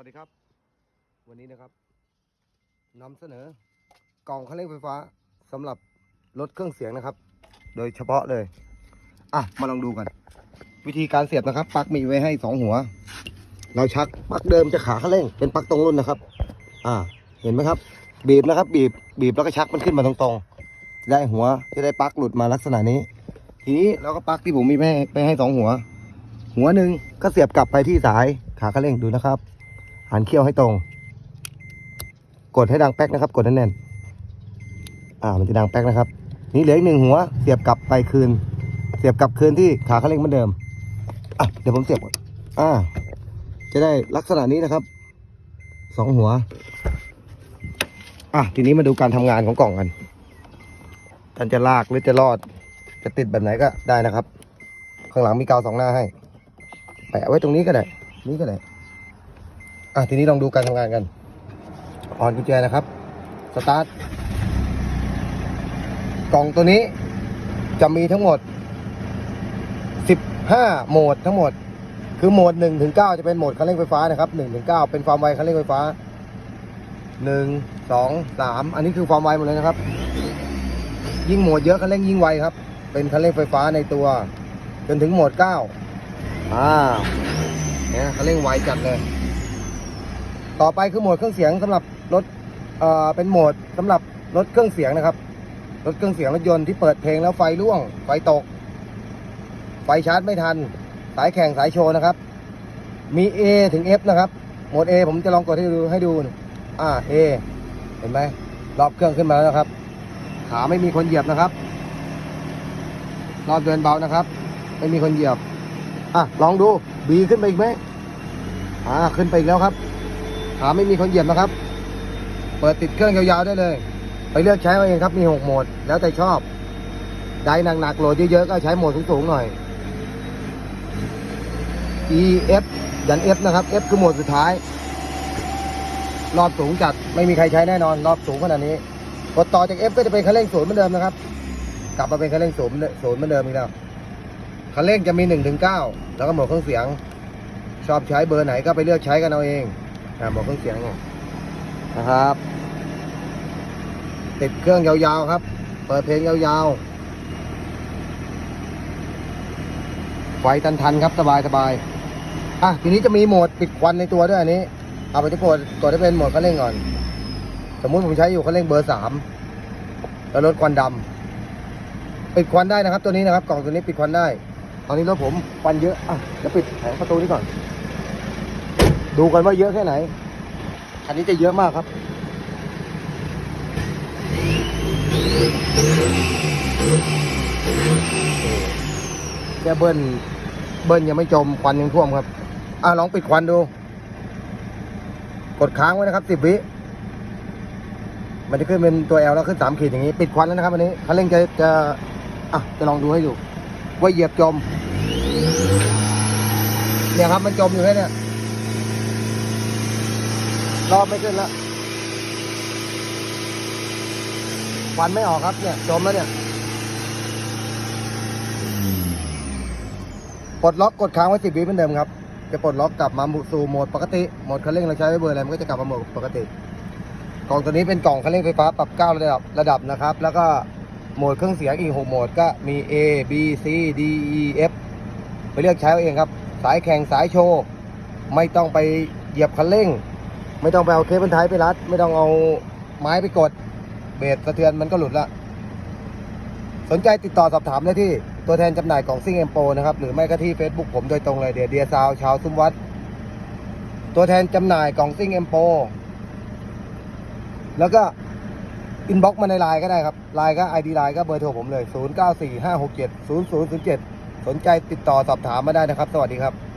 วัสดีครับ วันนี้นะครับนำเสนอกล่องคันเร่งไฟฟ้าสำหรับรถเครื่องเสียงนะครับ โดยเฉพาะเลย อะ มาลองดูกัน วิธีการเสียบนะครับปลั๊กมีไว้ให้สองหัว เราชักปลั๊กเดิมจะขาคันเร่งเป็นปลั๊กตรงรุ่นนะครับ อ่า เห็นไหมครับ บีบนะครับ บีบบีบแล้วก็ชักมันขึ้นมาตรงๆได้หัวจะได้ปลั๊กหลุดมาลักษณะนี้ ทีนี้เราก็ปลั๊กที่ผมมีไปให้สองหัว หัวหนึ่งก็เสียบกลับไปที่สายขาคันเร่งดูนะครับ หันเขี้ยวให้ตรง กดให้ดังแป๊กนะครับ กดแน่นอ่ามันจะดังแป๊กนะครับ นี่เหลืออีกหนึ่งหัว เสียบกลับไปคืน เสียบกลับคืนที่ขาคันเร่งเหมือนเดิมอะเดี๋ยวผมเสียบก่อนอ่า จะได้ลักษณะนี้นะครับสองหัว อะทีนี้มาดูการทำงานของกล่องกันท่านจะลากหรือจะรอด จะติดแบบไหนก็ได้นะครับ ข้างหลังมีกาวสองหน้าให้แปะไว้ตรงนี้ก็ได้ นี้ก็ได้ อะทีนี้ลองดูการทำงานกันออนกุญแจนะครับ สตาร์ท กล่องตัวนี้จะมีทั้งหมด 15 โหมดทั้งหมด คือโหมด1ถึง9จะเป็นโหมดคันเร่งไฟฟ้านะครับ1ถึง9เป็นความไวคันเร่งไฟฟ้า 1 2 3 อันนี้คือความไวหมดเลยนะครับ ยิ่งโหมดเยอะคันเร่งยิ่งไวครับ เป็นคันเร่งไฟฟ้าในตัว จนถึงโหมด 9 อ่าเนี่ยคันเร่งไวจัดเลย ต่อไปคือโหมดเครื่องเสียงสำหรับรถเอ่อเป็นโหมดสำหรับรถเครื่องเสียงนะครับ รถเครื่องเสียงรถยนต์ที่เปิดเพลงแล้วไฟร่วง ไฟตก ไฟชาร์จไม่ทัน สายแข่งสายโชว์นะครับ มี A ถึง F นะครับ โหมด A ผมจะลองกดให้ดูให้ดู อ่า A เห็นไหมรอบเครื่องขึ้นมาแล้วนะครับ ขาไม่มีคนเหยียบนะครับ รอบเดินเบานะครับ ไม่มีคนเหยียบ อะ ลองดู B ขึ้นไปอีกไหมอ่า ขึ้นไปอีกแล้วครับ ขาไม่มีคนเหยียบนะครับ เปิดติดเครื่องยาวๆได้เลย ไปเลือกใช้เอาเองครับมีหกโหมด แล้วแต่ชอบ ได้หนักๆโหลดเยอะๆก็ใช้โหมดสูงๆหน่อย E F ยัน F นะครับ F คือโหมดสุดท้าย รอบสูงจัดไม่มีใครใช้แน่นอน รอบสูงขนาดนี้กดต่อจาก F ก็จะเป็นคันเร่งศูนย์เหมือนเดิมนะครับ กลับมาเป็นคันเร่งศูนย์ศูนย์เหมือนเดิมอีกแล้วคันเร่งจะมี1นถึงเแล้วก็โหมดเครื่องเสียง ชอบใช้เบอร์ไหนก็ไปเลือกใช้กันเอาเอง อ่าโหมดเครื่องเสียงเนี่ยนะครับ ติดเครื่องยาวๆครับ เปิดเพลงยาวๆ ไฟทันๆครับสบายสบายๆ อะทีนี้จะมีโหมดปิดควันในตัวด้วยอันนี้ เอาไปที่กดกดให้เป็นโหมดคันเร่งก่อน สมมุติผมใช้อยู่คันเร่งเบอร์สามแล้วลดควันดำปิดควันได้นะครับ ตัวนี้นะครับ กล่องตัวนี้ปิดควันได้ ตอนนี้รถผมควันเยอะ อะเดี๋ยวปิดแผงประตูนี้ก่อน ดูกันว่าเยอะแค่ไหนอันนี้จะเยอะมากครับแค่เบิ้ล เบิ้ลยังไม่จม ควันยังท่วมครับ อะลองปิดควันดู กดค้างไว้นะครับสิบวิ มันจะขึ้นเป็นตัว L แล้วขึ้นสามขีดอย่างนี้ ปิดควันแล้วนะครับอันนี้คันเร่งจะจะอะจะลองดูให้ดู ว่าเหยียบจม เนี่ยครับมันจมอยู่แค่เนี้ย รอบไม่ขึ้นแล้วควันไม่ออกครับเนี่ยจมแล้วเนี่ยปลดล็อกกดค้างไว้สิบวิเหมือนเดิมครับจะปลดล็อกกลับมาสู่โหมดปกติโหมดคันเร่งเราใช้ไว้เบอร์อะไรมันก็จะกลับมาโหมดปกติ กล่องตัวนี้เป็นกล่องคันเร่งไฟฟ้าปรับเก้าระดับระดับนะครับ แล้วก็โหมดเครื่องเสียงอีกหกโหมดก็มี A B C D E F ไปเลือกใช้เอาเองครับ สายแข่งสายโชว์ ไม่ต้องไปเหยียบคันเร่ง ไม่ต้องไปเอาเคเบิลไทยไปรัด ไม่ต้องเอาไม้ไปกด เบรกสะเทือนมันก็หลุดละ สนใจติดต่อสอบถามได้ที่ตัวแทนจำหน่ายกล่องซิงเอ็มโปนะครับ หรือไม่ก็ที่ Facebook ผมโดยตรงเลยเดียเดียซาวชาวซุ้มวัด ตัวแทนจำหน่ายกล่องซิงเอ็มโปแล้วก็อินบ็อกมาในไลน์ก็ได้ครับไลน์ก็ไอดีไลน์ก็เบอร์โทรผมเลย 0945670007 สนใจติดต่อสอบถามมาได้นะครับ สวัสดีครับ